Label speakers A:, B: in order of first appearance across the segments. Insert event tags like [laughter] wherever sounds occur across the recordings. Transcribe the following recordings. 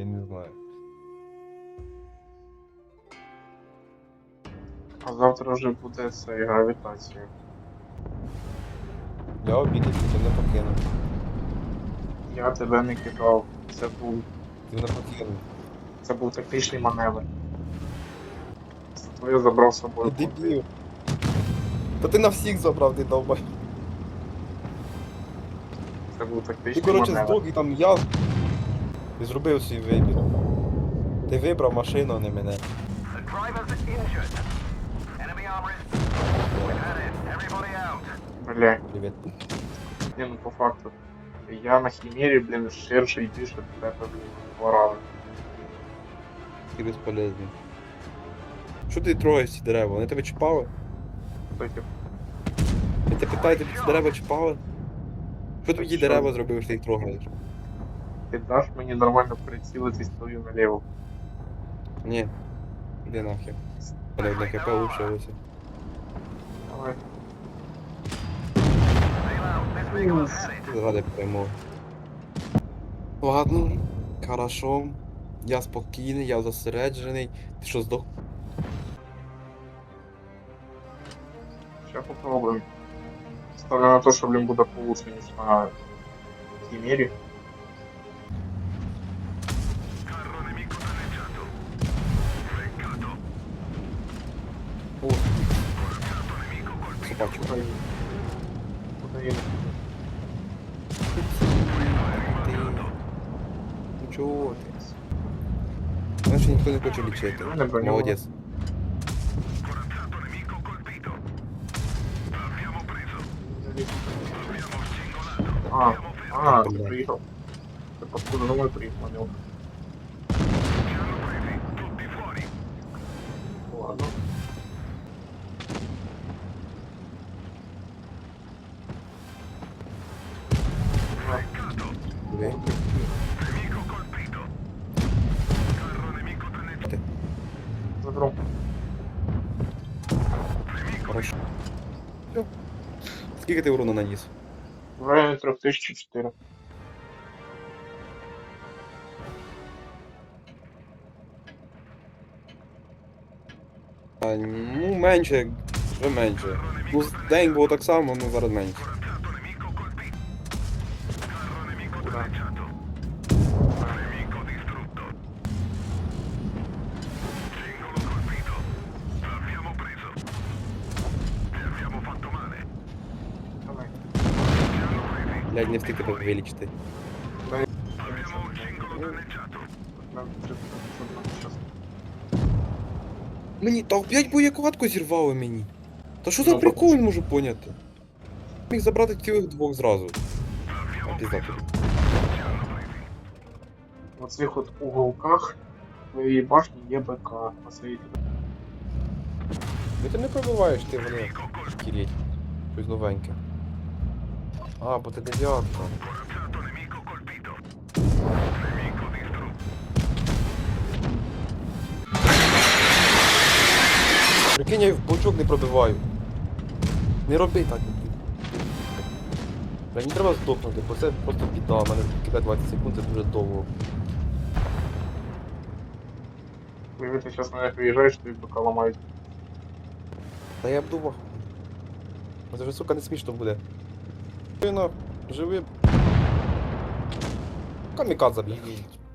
A: я не знаю.
B: А завтра вже буде це гравітація.
A: Я обідаю, ти не покинув.
B: Я тебе не кидав. Це був,
A: Ти не покинув.
B: це був тактичний маневр. Зато я забрав з собою.
A: Ти дебіл. Та ти на всіх забрав, ти довбай.
B: Це був
A: Ти,
B: тактичний
A: коротше,
B: маневр.
A: здох і там я. Ти зробив свій вибір. Ти вибрав машину, а не мене.
B: Бля,
A: Привіт.
B: ні, ну по факту. Я на хімері, блін, ширше і більше тебе, блін, в два рази.
A: Ти безполезний. Що ти трогаєш ці дерева? Вони тебе чіпали?
B: Кстати,
A: Я тебе питаю, тобі ці дерева чіпали? Що тобі ті дерева зробили, що ти їх трогаєш?
B: Ти даш мені нормально прицілитись твою наліво.
A: Ні. Іди нахер. Мене одне хп лишилося.
B: Давай.
A: Заради перемоги. Ладно, хорошо. Я спокійний, я зосереджений. Ти що здох?
B: Сейчас попробуем. Ставлю на то, что, блин, буде получше, ніж на хімері.
A: Знаєш, ніхто не хоче лічити. Молодець.
B: А, а, ти приїхав. Ти откуда домой.
C: Tutti fuori.
B: Ладно.
C: Peccato.
A: Скільки ти урону наніс?
B: В районі 3004.
A: А, ну, менше, вже менше. Ну, день було так само, ну зараз менше. Блядь, не встиг тебе вилічити. Мені та опять боєкладку зірвали мені. Та що за
B: Ну,
A: прикол не можу поняти? Міг забрати цілих двох зразу. А пізда тобі.
B: В оцих от уголках твоєї башні є БК. Оцей
A: Ну ти не пробиваєш, ти вони кіріть. Щось новеньке. А, бо ти дев'ятка. Прикинь, я в бочок не пробиваю. Не роби так. Мені треба здохнути, бо це просто біда. У мене кидає 20 секунд, це дуже довго.
B: Уяви, ти зараз на них виїжджаєш, тобі БК ламають.
A: Та я б думав. Це вже, сука, не смішно буде. Живи. Камікадзе, блін,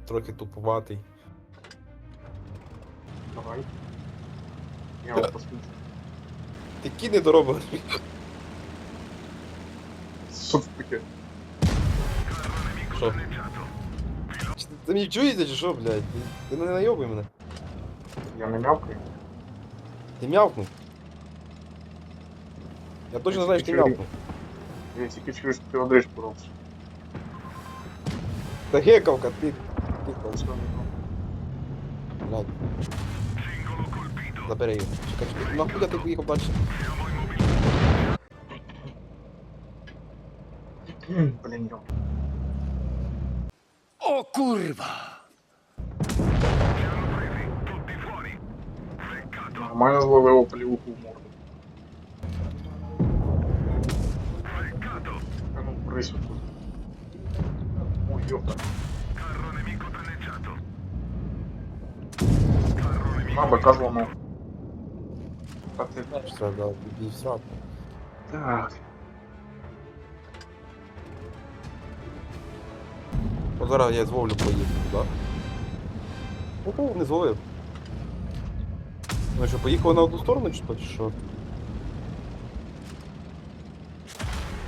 A: трохи туповатий.
B: Давай. Я от послухаю.
A: Ти не доробив.
B: Що це таке?
A: Що? Чи Ти мені чуєте, чи що, блядь? Ти, не найобуй мене.
B: Я не мявкаю.
A: Ти м'явкнув. Я точно знаю, що ти м'явкнув.
B: Я тільки чую, що ти одежку робиш.
A: Та гекавка, ти. Ти
B: Що не
A: Блядь. Забери його. Чекай, чекай. Нахуй ти поїхав далі?
B: так? Блін, йо.
D: O kurwa!
C: Tutti fuori. Peccato.
B: Нормально зловив полівуху в морду. А ну, присю тут. Ой, йопта.
C: Carro nemico danneggiato.
B: На БК зламав. Та ти...
A: Все, да, і все.
B: Так.
A: От зараз я зловлю поїду, да? Ого, не зловив. Ну що, поїхали на одну сторону чи що, чи що?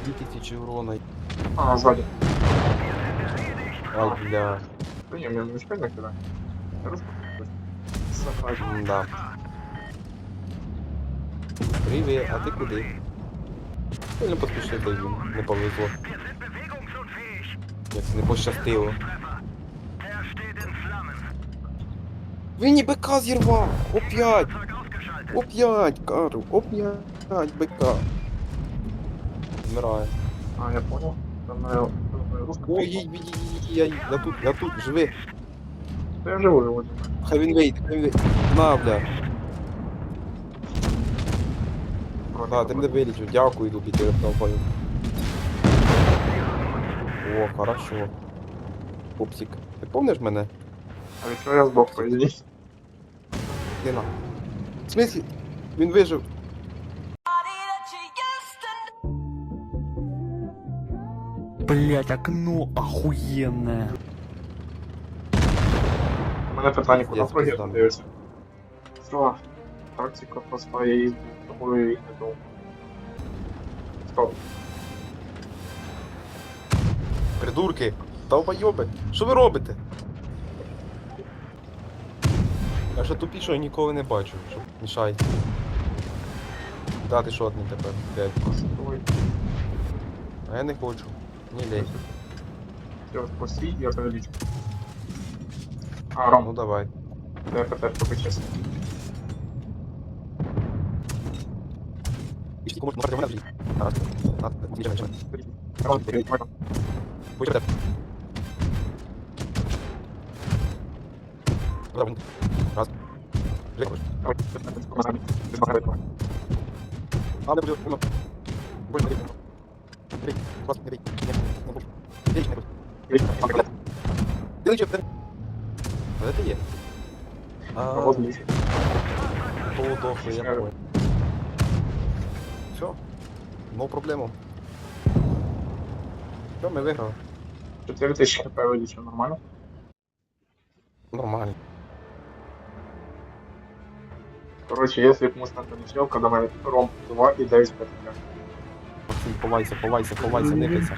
A: Дві тисячі урона.
B: А, ззаді.
A: Ай, бля.
B: Та ні, мені нічого не кидає. Сахай.
A: Да. Привіт, а ти куди? Сильно поспішив, й не повезло. Як не пощастило. Він і БК зірвав! Оп'ять! Оп'ять, кажу, оп'ять БК. Вмирає.
B: А, я понял. Там на русском.
A: Ой, їй, їй, їй, я, я тут, я тут, живи.
B: Та я живу його.
A: Хай він вийде, хай він вийде. На, бля. Да, ти мене вилічив, дякую, тобі, ти понял. О, хорошо. Пупсик. Ти помниш мене?
B: А від чого я здох, по ідеї?
A: Іди на. В смислі? Він вижив.
D: Блять, окно охуенное.
B: У мене питання, куди
A: Я
B: прогір
A: спіздам.
B: Що? Тактика проста, я їздив з тобою і не думав. Стоп.
A: Придурки, долбойоби, що ви робите? Я ще тупішого ніколи не бачу, що мішай. Да, ти шотний тепер.
B: Ой,
A: А я не хочу. Ні лей.
B: все, спасі, я тебе лічу. А, Ром,
A: Ну давай.
B: я питаю, поки чесно.
A: І скільки можна можна мене влізти? Раз. На, зміщай, зміщай.
B: Ром, ти давай там.
A: Будь тебе. Давай. Раз. Легко.
B: Давай, ти знаєш, ти знаєш, ти знаєш, ти знаєш.
A: А, не буде. Ну. Де є? А,
B: вот
A: я понял. Все. No проблему. Все, ми виграли.
B: 4 тисячі хп вилічив, нормально?
A: Нормально.
B: Короче, если б мы с тобой не сел, когда мы Ром 2 и 9 5
A: Максим, ховайся, ховайся, ховайся, никайся.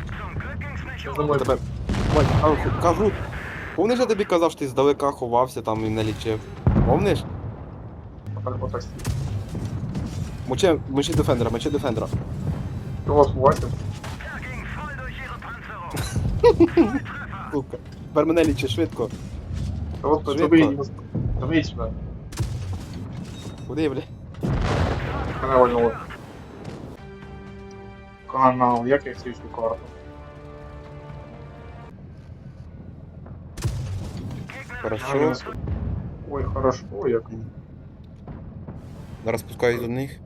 A: Тебе. Бать, а, кажу. Помниш, я тобі казав, що ти здалека ховався там і не лічив? Помниш? Мочи, мочи дефендера, мочи дефендера.
C: Ihre [laughs] Panzerung.
A: Сука. Тепер мене лічи швидко. Куди, бля?
B: Мене вольнуло. Канал, як я цю карту?
A: Хорошо.
B: Ой, хорошо, як.
A: Зараз спускаюсь до них.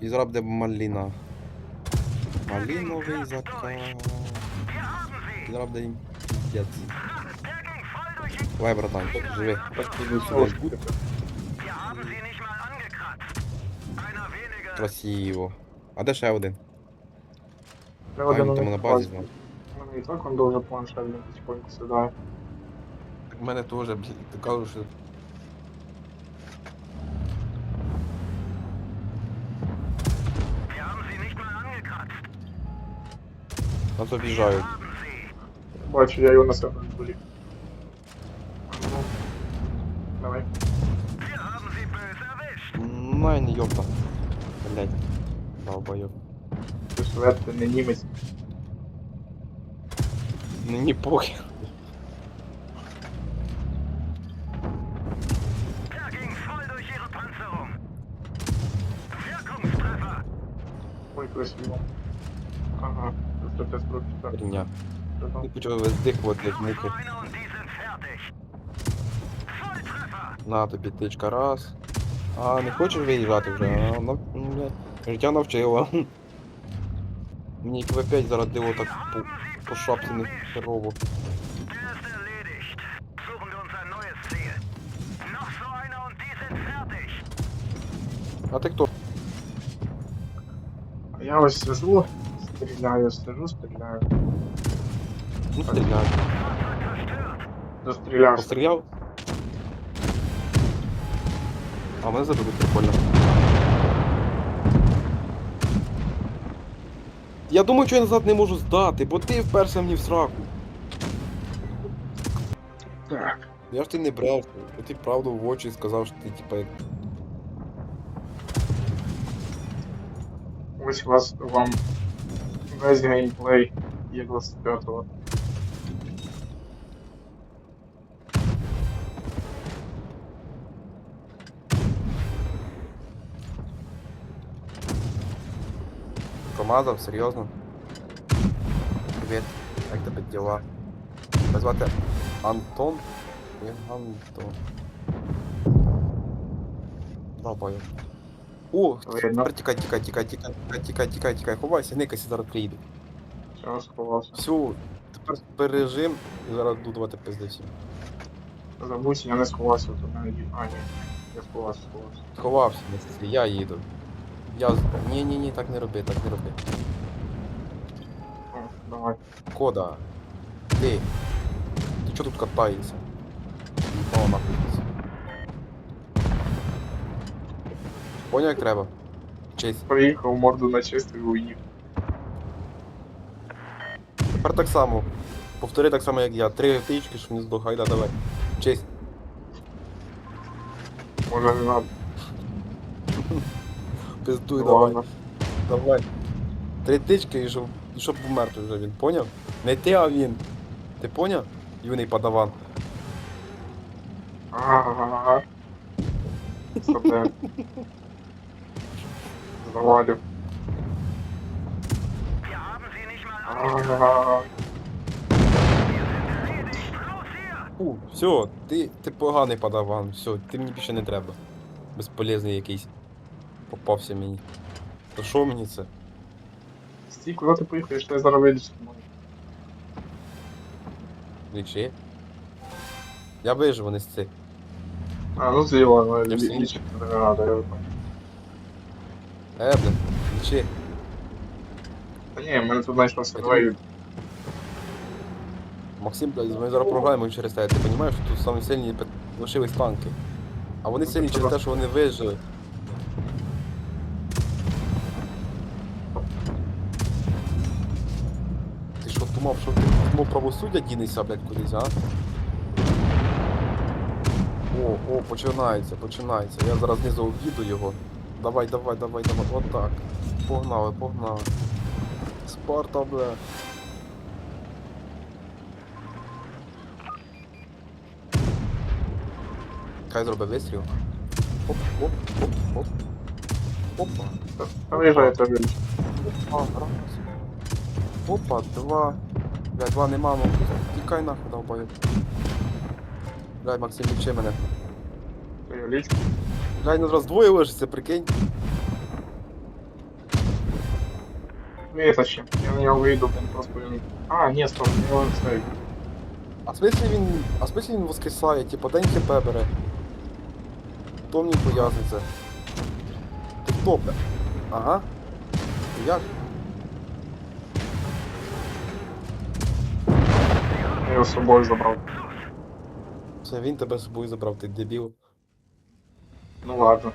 A: І зараз буде маліна. Маліновий заказ. І зараз буде їм піздець. Давай, братан, живи. Іди сюди. Красиво. А де ще один?
B: Треба
A: А він там на базі
B: класть. У мене і так он дуже планшет, він потихоньку сідає.
A: У мене теж, блін, ти кажеш, що... Нас обіжають.
B: Бачу, я його на себе відволік. Ну, Давай.
C: Wir haben
A: Блять. Долбоёб.
B: Швед, ти не німець.
A: Ну не похер.
C: Er
B: Ой, красиво. Ага,
A: виздихувати, мухи.
C: Noch eine und die sind fertig. Volltreffer.
A: На тобі тичка раз. А, не хочешь виїжджати вже? А, ну, блядь, життя навчила. Мені як В5 зараз диво так по, по шапці херово. А ты кто?
B: А я ось сижу, стреляю, сижу, стреляю.
A: Ну, стріляй.
B: застрелял.
A: Постріляв? А мене забили прикольно. Я думаю, що я назад не можу здати, бо ти вперся мені в сраку.
B: Так.
A: Я ж ти не брав, ти правду в очі сказав, що ти типа як.
B: Ось вас вам весь геймплей є 25-го.
A: Промазав, серйозно? Привіт, як тебе діла? Тебе звати Антон? Я Антон. Долбаю. О,
B: Видно.
A: тепер тікай, тікай, тікай, тікай, тікай, тікай, тікай, тікай, ховайся, никайся, зараз приїде.
B: Все, сховався.
A: Все, тепер пережим і зараз буду давати пизди всім.
B: Забудь, я не сховався тут навіть. А, ні. Я сховався, сховався.
A: Сховався, не стрій, я їду. Я з... Ні, ні, ні, так не роби, так не роби.
B: Давай.
A: Кода. Ти. Ти чого тут катаєшся? Їбало нахуй. Поняв як треба? Честь.
B: Приїхав, морду начистив і уїхав.
A: Тепер так само. Повтори так само, як я. Три птички, щоб не здох. Айда, давай. Честь.
B: Може не надо.
A: Пиздуй, давай. Давай. Три тички і щоб, і щоб помер той вже він, поняв? Не ти, а він. Ти поняв? Юний подаван.
B: Ага. Завалю. Ага.
A: У, все, ти, ти поганий подаван, все, ти мені більше не треба. Безполезний якийсь. Попався мені. То що мені це?
B: Стій, куди ти поїхаєш, ти зараз вийдеш.
A: Лічи. Я виживу не з цих.
B: А, ну зліва, ну,
A: Я всі-
B: лічити не я виконаю.
A: Е, блин, лічи.
B: Та ні, в мене тут знайшлося двоє.
A: Максим, блядь, ми зараз програємо через те. Ти розумієш, що тут самі сильні пе- лишились танки. А вони
B: Ну,
A: сильні через те, що вони вижили. Думав, що ти правосуддя дінешся, блядь, кудись, а? О, о, починається, починається. Я зараз знизу об'їду його. Давай, давай, давай, давай. Отак. Погнали, погнали. Спарта, бля. Хай зробить вистріл. Оп, оп, оп, оп. Опа.
B: Та виїжджає тобі.
A: Опа, раз. Опа, два. Блядь, нема, ну. Тікай нахуй, долбою. Блядь, Максим, лічи мене.
B: Лічу.
A: Блядь, ну раз двоє лишиться, прикинь.
B: Витащи. Я на нього вийду, він просто він. А, ні, стоп, у нього цей.
A: А в смысле він. А в смысле він воскресає, типа день хп бере. Хто мені пояснить це? Ти хто, бля? Ага. Як?
B: Його з собою забрав.
A: Це він тебе з собою забрав, ти дебіл.
B: Ну ладно.